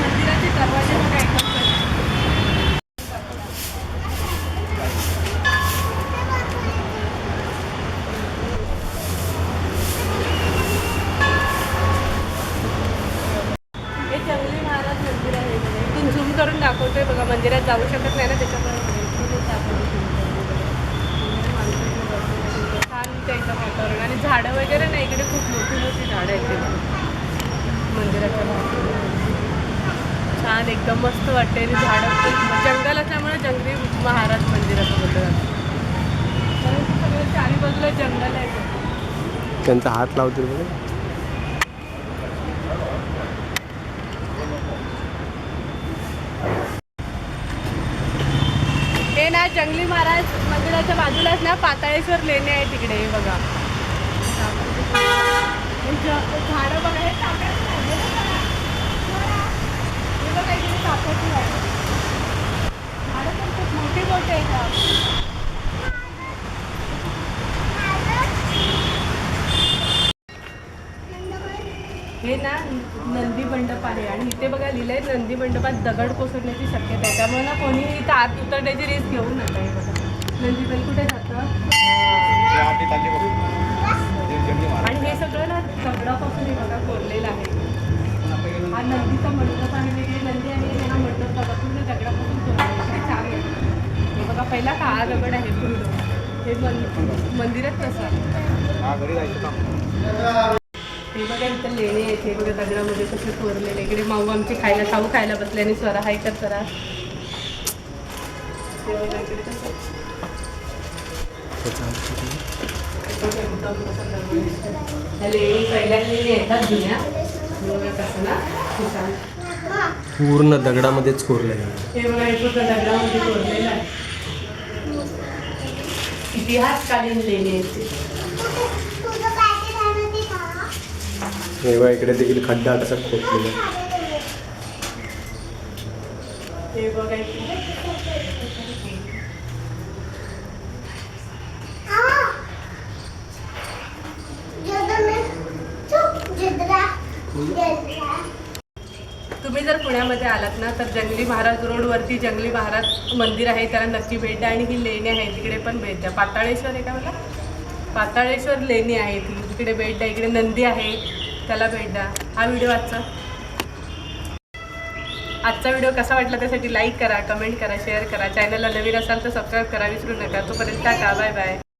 मंदिराचे दरवाजे हे जंगली महाराज मंदिर आहे. करून दाखवतोय बघा मंदिरात जाऊ शकत नाही ना त्याच्यामुळे दाखवतो. आणि झाडं वगैरे नाही इकडे खूप मोठी मोठी झाडं आहेत तिथे. मंदिराच्या. छान एकदम मस्त वाटते आणि झाडं जंगल असल्यामुळे जंगली महाराज मंदिर असं बोललं जातं कारण सगळं चारी बाजूला जंगल आहे. त्यांचा हात लावतील बघा. हे ना जंगली महाराज मंदिराच्या बाजूलाच ना पाताळेश्वर लेणे आहे तिकडे बघा. झाडं बघा हे सापडत नाही, हे बघा. इकडे नाही. झाडं पण खूप मोठी मोठी आहेत हे ना नंदी मंडप आहे आणि इथे बघा लिहिलंय नंदी मंडपात दगड कोसळण्याची शक्यता आहे. त्यामुळे ना कोणी इथं आत उतरण्याची रिस्क घेऊ नका हे बघा. नंदी पण कुठे जातं? दगडापासून हे बघा कोरलेलं आहे. हा नंदीचा मंडप आहे वेगळी नंदी आणि हा मंडप बघा पूर्ण दगडापासून कोरलेला छान आहे हे बघा पहिला काळा दगड आहे पूर्ण हे मंदिरात कसं हे बघा इथं लेणे आहेत. हे बघा दगडामध्ये कसे कोरलेले. इकडे माऊ आमची खायला खाऊ खायला बसल्याने स्वरा हाय कर स्वरा? हे बघा इकडे कसं पूर्ण दगडामध्येच हे दगडामध्ये कोरलेलं आहे इतिहासकालीन लेणी आहेत इकडे देखील खड्डा कसा खोदलेला आहे. हे बघा इकडे. तुम्ही जर पुण्यामध्ये आलात ना तर जंगली महाराज रोडवरती जंगली महाराज मंदिर आहे त्याला नक्की भेट द्या. आणि ही लेणी आहे तिकडे पण भेट द्या. पाताळेश्वर आहे का मला? पाताळेश्वर लेणी आहे ती तिकडे भेट द्या. इकडे नंदी आहे त्याला भेट द्या. हा व्हिडिओ आजचा. आजचा व्हिडिओ कसा वाटला त्यासाठी लाईक करा कमेंट करा शेअर करा. चॅनलला नवीन असाल तर सबस्क्राईब करा विसरू नका. तोपर्यंत टाटा बाय बाय.